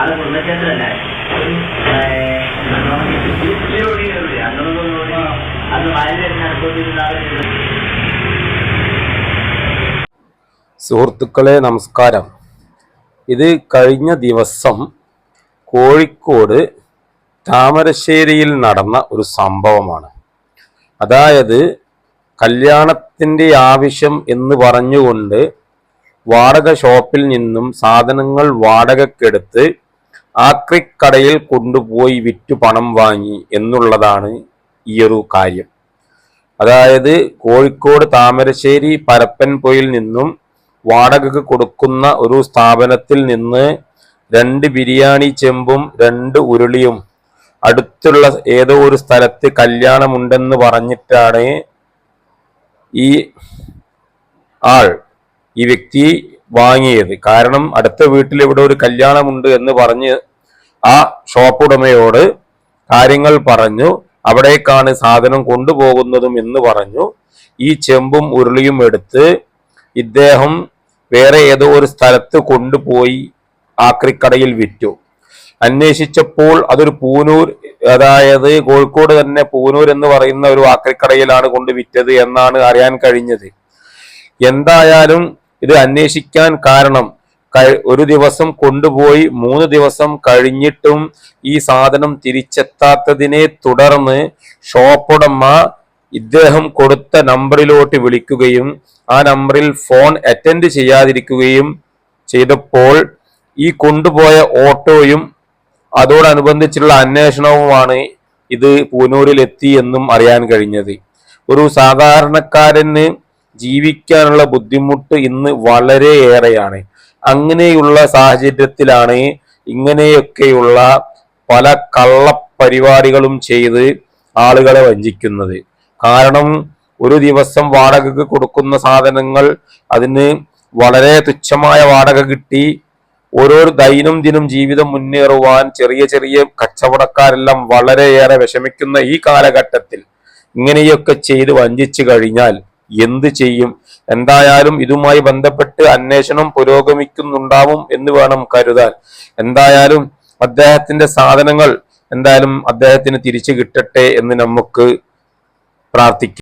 ആളെ സുഹൃത്തുക്കളെ നമസ്കാരം. ഇത് കഴിഞ്ഞ ദിവസം കോഴിക്കോട് താമരശ്ശേരിയിൽ നടന്ന ഒരു സംഭവമാണ്. അതായത് കല്യാണത്തിന്റെ ആവശ്യം എന്ന് പറഞ്ഞുകൊണ്ട് വാടക ഷോപ്പിൽ നിന്നും സാധനങ്ങൾ വാടകക്കെടുത്ത് ആക്രിക്കടയിൽ കൊണ്ടുപോയി വിറ്റു പണം വാങ്ങി എന്നുള്ളതാണ് ഈയൊരു കാര്യം. അതായത് കോഴിക്കോട് താമരശ്ശേരി പരപ്പൻപൊയിൽ നിന്നും വാടകക്ക് കൊടുക്കുന്ന ഒരു സ്ഥാപനത്തിൽ നിന്ന് രണ്ട് ബിരിയാണി ചെമ്പും രണ്ട് ഉരുളിയും അടുത്തുള്ള ഏതോ ഒരു സ്ഥലത്ത് കല്യാണമുണ്ടെന്ന് പറഞ്ഞിട്ടാണ് ഈ ആൾ ഈ വ്യക്തി വാങ്ങിയത്. കാരണം അടുത്ത വീട്ടിൽ ഇവിടെ ഒരു കല്യാണമുണ്ട് എന്ന് പറഞ്ഞ് ആ ഷോപ്പ് ഉടമയോട് കാര്യങ്ങൾ പറഞ്ഞു. അവിടേക്കാണ് സാധനം കൊണ്ടുപോകുന്നതും എന്ന് പറഞ്ഞു. ഈ ചെമ്പും ഉരുളിയും എടുത്ത് ഇദ്ദേഹം വേറെ ഏതോ ഒരു സ്ഥലത്ത് കൊണ്ടുപോയി ആക്രിക്കടയിൽ വിറ്റു. അന്വേഷിച്ചപ്പോൾ അതൊരു പൂനൂർ അതായത് കോഴിക്കോട് തന്നെ പൂനൂർ എന്ന് പറയുന്ന ഒരു ആക്രിക്കടയിലാണ് കൊണ്ട് വിറ്റത് എന്നാണ് അറിയാൻ കഴിഞ്ഞത്. എന്തായാലും ഇത് അന്വേഷിക്കാൻ കാരണം ഒരു ദിവസം കൊണ്ടുപോയി മൂന്ന് ദിവസം കഴിഞ്ഞിട്ടും ഈ സാധനം തിരിച്ചെത്താത്തതിനെ തുടർന്ന് ഷോപ്പുടമ ഇദ്ദേഹം കൊടുത്ത നമ്പറിലോട്ട് വിളിക്കുകയും ആ നമ്പറിൽ ഫോൺ അറ്റൻഡ് ചെയ്യാതിരിക്കുകയും ചെയ്തപ്പോൾ ഈ കൊണ്ടുപോയ ഓട്ടോയും അതോടനുബന്ധിച്ചുള്ള അന്വേഷണവുമാണ് ഇത് പൂനൂരിൽ എത്തി എന്നും അറിയാൻ കഴിഞ്ഞത്. ഒരു സാധാരണക്കാരന് ജീവിക്കാനുള്ള ബുദ്ധിമുട്ട് ഇന്ന് വളരെയേറെയാണ്. അങ്ങനെയുള്ള സാഹചര്യത്തിലാണ് ഇങ്ങനെയൊക്കെയുള്ള പല കള്ളപ്പരിപാടികളും ചെയ്ത് ആളുകളെ വഞ്ചിക്കുന്നത്. കാരണം ഒരു ദിവസം വാടകയ്ക്ക് കൊടുക്കുന്ന സാധനങ്ങൾ അതിന് വളരെ തുച്ഛമായ വാടക കിട്ടി ഓരോ ദൈനംദിനം ജീവിതം മുന്നേറുവാൻ ചെറിയ ചെറിയ കച്ചവടക്കാരെല്ലാം വളരെയേറെ വിഷമിക്കുന്ന ഈ കാലഘട്ടത്തിൽ ഇങ്ങനെയൊക്കെ ചെയ്ത് വഞ്ചിച്ചു കഴിഞ്ഞാൽ എന്ത് ചെയ്യും? എന്തായാലും ഇതുമായി ബന്ധപ്പെട്ട് അന്വേഷണം പുരോഗമിക്കുന്നുണ്ടാവും എന്ന് വേണം കരുതാൻ. എന്തായാലും അദ്ദേഹത്തിന്റെ സാധനങ്ങൾ എന്തായാലും അദ്ദേഹത്തിന് തിരിച്ചു കിട്ടട്ടെ എന്ന് നമുക്ക് പ്രാർത്ഥിക്കാം.